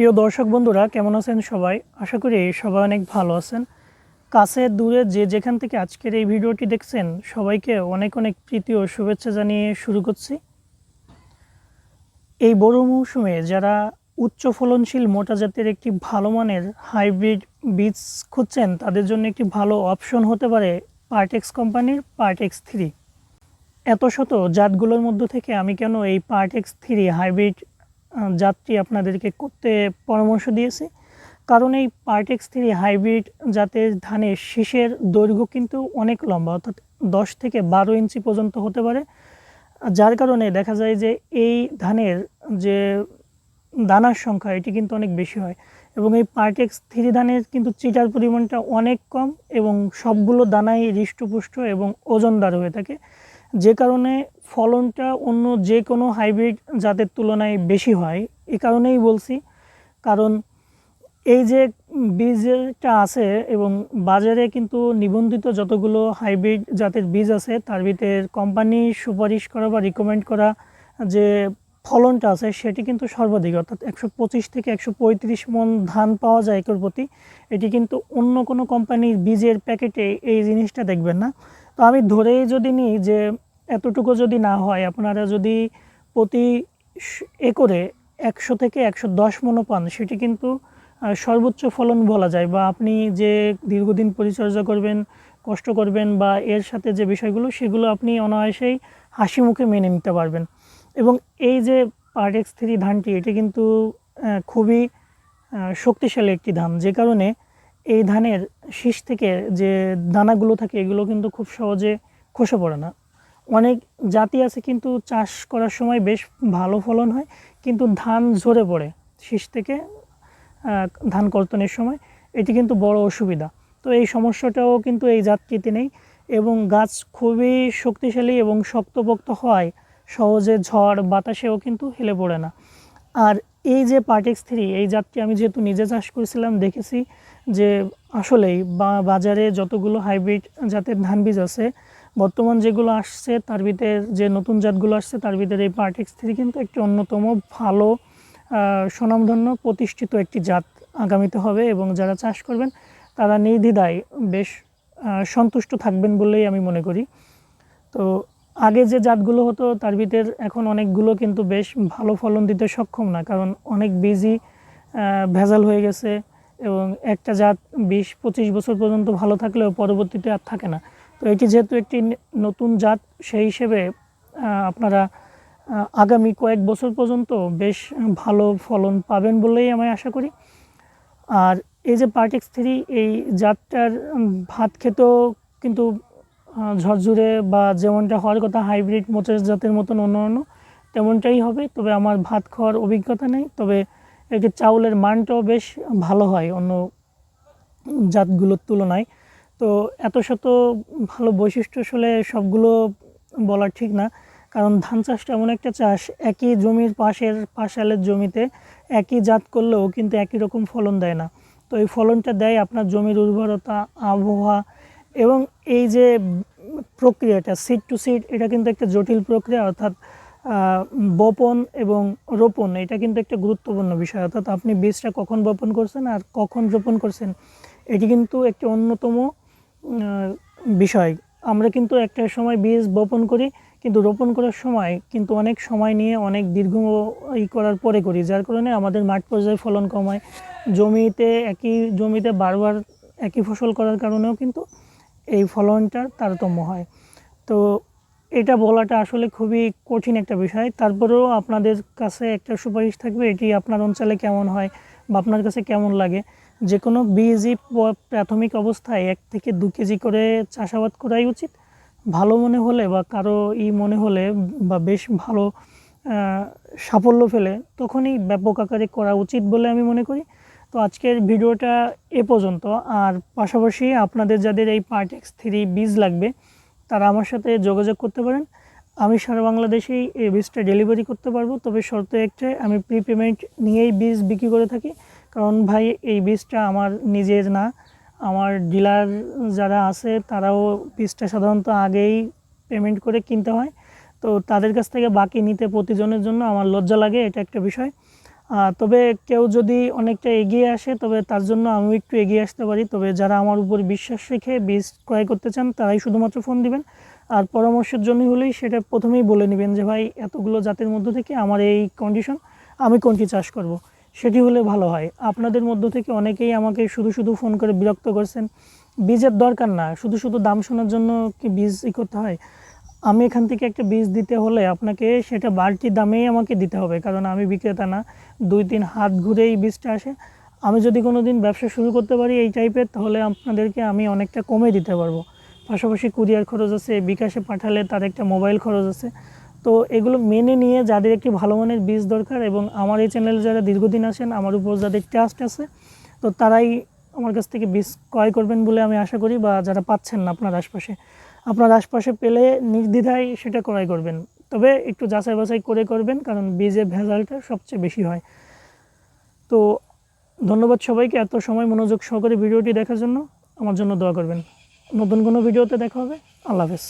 প্রিয় দর্শক বন্ধুরা, কেমন আছেন সবাই? আশা করি সবাই অনেক ভালো আছেন। কাছে দূরে যে যেখান থেকে আজকের এই ভিডিওটি দেখছেন, সবাইকে অনেক অনেক প্রীতি ও শুভেচ্ছা জানিয়ে শুরু করছি। এই বড় মৌসুমে যারা উচ্চ ফলনশীল মোটা জাতের একটি ভালো মানের হাইব্রিড বীজ খুঁজছেন, তাদের জন্য একটি ভালো অপশন হতে পারে পার্টেক্স কোম্পানির পার্টেক্স থ্রি। এত শত জাতগুলোর মধ্য থেকে আমি কেন এই পার্টেক্স থ্রি হাইব্রিড জাতটি আপনাদেরকে করতে পরামর্শ দিয়েছি। কারণ এই পার্টেক্স থ্রি হাইব্রিড জাতের ধানের শীষের দৈর্ঘ্য কিন্তু অনেক লম্বা, অর্থাৎ দশ থেকে বারো ইঞ্চি পর্যন্ত হতে পারে। যার কারণে দেখা যায় যে এই ধানের যে দানার সংখ্যা, এটি কিন্তু অনেক বেশি হয়। এবং এই পার্টেক্স থ্রি ধানের কিন্তু চিটার পরিমাণটা অনেক কম এবং সবগুলো দানাই হৃষ্টপুষ্ট এবং ওজনদার হয়ে থাকে। যে কারণে ফলনটা অন্য যে কোনো হাইব্রিড জাতের তুলনায় বেশি হয়, এ কারণেই বলছি। কারণ এই যে বীজটা আছে এবং বাজারে কিন্তু নিবন্ধিত যতগুলো হাইব্রিড জাতের বীজ আছে, তার ভিতরে কোম্পানি সুপারিশ করা বা রিকমেন্ড করা যে ফলনটা আছে, সেটি কিন্তু সর্বাধিক। অর্থাৎ একশো পঁচিশ থেকে একশো পঁয়ত্রিশ মন ধান পাওয়া যায় একর প্রতি। এটি কিন্তু অন্য কোনো কোম্পানির বীজের প্যাকেটে এই জিনিসটা দেখবেন না। তো আমি ধরেই যদি নিই যে এতটুকু যদি না হয়, আপনারা যদি প্রতি একরে একশো থেকে একশো দশ মনো পান, সেটি কিন্তু সর্বোচ্চ ফলন বলা যায় বা আপনি যে দীর্ঘদিন পরিচর্যা করবেন, কষ্ট করবেন বা এর সাথে যে বিষয়গুলো, সেগুলো আপনি অনায়াসেই হাসি মুখে মেনে নিতে পারবেন। এবং এই যে পার্টেক্স থ্রি ধানটি, এটি কিন্তু খুবই শক্তিশালী একটি ধান। যে কারণে এই ধানের শীষ থেকে যে দানাগুলো থাকে, এগুলো কিন্তু খুব সহজে খসে পড়ে না। অনেক জাতি আছে কিন্তু চাষ করার সময় বেশ ভালো ফলন হয়, কিন্তু ধান ঝরে পড়ে শীষ থেকে ধান কর্তনের সময়। এটি কিন্তু বড় অসুবিধা। তো এই সমস্যাটাও কিন্তু এই জাতটিতে নেই এবং গাছ খুবই শক্তিশালী এবং শক্তপোক্ত হয় সহজে ঝড় বাতাসেও কিন্তু হেলে পড়ে না। আর এই যে পার্টেক্স থ্রি এই জাতটি আমি যেহেতু নিজে চাষ করেছিলাম, দেখেছি যে আসলেই বা, বাজারে যতগুলো হাইব্রিড জাতের ধান বীজ আছে, বর্তমান যেগুলো আসছে তার ভিতরে যে নতুন জাতগুলো আসছে তার ভিতরে এই পার্টেক্স থ্রি কিন্তু একটি অন্যতম ভালো স্বনামধন্য প্রতিষ্ঠিত একটি জাত আগামীতে হবে এবং যারা চাষ করবেন তারা নির্দ্বিধায় বেশ সন্তুষ্ট থাকবেন বলেই আমি মনে করি। তো আগে যে জাতগুলো হতো, তার ভিতর এখন অনেকগুলো কিন্তু বেশ ভালো ফলন দিতে সক্ষম না, কারণ অনেক বীজই ভেজাল হয়ে গেছে এবং একটা জাত বিশ পঁচিশ বছর পর্যন্ত ভালো থাকলেও পরবর্তীতে আর থাকে না। তো এটি যেহেতু একটি নতুন জাত, সেই হিসেবে আপনারা আগামী কয়েক বছর পর্যন্ত বেশ ভালো ফলন পাবেন বলেই আমি আশা করি। আর এই যে পার্টেক্স থ্রি এই জাতটার ভাত খেতেও কিন্তু ঝরঝরে বা যেমনটা হওয়ার কথা, হাইব্রিড মোচের জাতের মতন অন্য অন্য তেমনটাই হবে। তবে আমার ভাত খাওয়ার অভিজ্ঞতা নেই। তবে এটি চাউলের মানটাও বেশ ভালো হয় অন্য জাতগুলোর তুলনায়। তো এত শত ভালো বৈশিষ্ট্য আসলে সবগুলো বলা ঠিক না। কারণ ধান চাষটা এমন একটা চাষ, একই জমির পাশের পাশালের জমিতে একই জাত করলেও কিন্তু একই রকম ফলন দেয় না। তো এই ফলনটা দেয় আপনার জমির উর্বরতা, আবহাওয়া এবং এই যে প্রক্রিয়াটা সিড টু সিড এটা কিন্তু একটা জটিল প্রক্রিয়া, অর্থাৎ বপন এবং রোপণ, এটা কিন্তু একটা গুরুত্বপূর্ণ বিষয়। অর্থাৎ আপনি বীজটা কখন বপন করছেন আর কখন রোপণ করছেন, এটি কিন্তু একটি অন্যতম বিষয়। আমরা কিন্তু একটা সময় বীজ বপন করি, কিন্তু রোপণ করার সময় কিন্তু অনেক সময় নিয়ে অনেক দীর্ঘ ই করার পরে করি, যার কারণে আমাদের মাঠ পর্যায়ে ফলন কমায় জমিতে একই জমিতে বারবার একই ফসল করার কারণেও কিন্তু এই ফলনটার তারতম্য হয়। তো এটা বলাটা আসলে খুবই কঠিন একটা বিষয়। তারপরেও আপনাদের কাছে একটা সুপারিশ থাকবে, এটি আপনার অঞ্চলে কেমন হয় বা আপনার কাছে কেমন লাগে? যে কোনো বীজই প্রাথমিক অবস্থায় এক থেকে দু কেজি করে চাষাবাদ করাই উচিত। ভালো মনে হলে বা কারও ই মনে হলে বা বেশ ভালো সাফল্য ফেলে তখনই ব্যাপক আকারে করা উচিত বলে আমি মনে করি। তো আজকের ভিডিওটা এ পর্যন্ত। আর পাশাপাশি আপনাদের যাদের এই পার্ট এক্স থ্রি বীজ লাগবে, তারা আমার সাথে যোগাযোগ করতে পারেন। আমি সারা বাংলাদেশেই এই বীজটা ডেলিভারি করতে পারব। তবে শর্ত একটাই, আমি প্রি পেমেন্ট নিয়েই বীজ বিক্রি করে থাকি। কারণ ভাই, এই বীজটা আমার নিজের না। আমার ডিলার যারা আছে, তারাও বীজটা সাধারণত আগেই পেমেন্ট করে কিনতে হয়। তো তাদের কাছ থেকে বাকি নিতে প্রতিজনের জন্য আমার লজ্জা লাগে, এটা একটা বিষয়। তবে কেউ যদি অনেকটা এগিয়ে আসে, তবে তার জন্য আমিও একটু এগিয়ে আসতে পারি। তবে যারা আমার উপর বিশ্বাস রেখে বীজ ক্রয় করতে চান, তারাই শুধুমাত্র ফোন দিবেন। আর পরামর্শের জন্য হলেই সেটা প্রথমেই বলে নেবেন যে, ভাই, এতগুলো জাতের মধ্য থেকে আমার এই কন্ডিশন আমি কোনটি চাষ করব। সেটি হলে ভালো হয়। আপনাদের মধ্য থেকে অনেকেই আমাকে শুধু শুধু ফোন করে বিরক্ত করছেন। বীজের দরকার না, শুধু শুধু দাম শোনার জন্য কি বীজ ই করতে হয়? আমি এখান থেকে একটা বীজ দিতে হলে আপনাকে সেটা বাড়তি দামেই আমাকে দিতে হবে, কারণ আমি বিক্রেতা না। দুই, তিন হাত ঘুরে এই বীজটা আসে। আমি যদি কোনো দিন ব্যবসা শুরু করতে পারি এই টাইপের, তাহলে আপনাদেরকে আমি অনেকটা কমে দিতে পারব। পাশাপাশি কুরিয়ার খরচ আছে, বিকাশে পাঠালে তার একটা মোবাইল খরচ আছে। তো এগুলো মেনে নিয়ে যাদের একটি ভালো মানের বীজ দরকার এবং আমার এই চ্যানেলে যারা দীর্ঘদিন আসেন আমার উপর যাদের ট্রাস্ট আছে, তো তারাই আমার কাছ থেকে বীজ ক্রয় করবেন বলে আমি আশা করি বা যারা পাচ্ছেন না আপনার আশপাশে। আপনার আশপাশে পেলে নির্দ্বিধায় সেটা ক্রয় করবেন। তবে একটু যাচাই বাছাই করে করবেন, কারণ বীজে ভেজালটা সবচেয়ে বেশি হয়। তো ধন্যবাদ সবাইকে এত সময় মনোযোগ সহকারে ভিডিওটি দেখার জন্য। আমার জন্য দোয়া করবেন। নতুন কোনো ভিডিওতে দেখা হবে। আল্লাহ হাফেজ।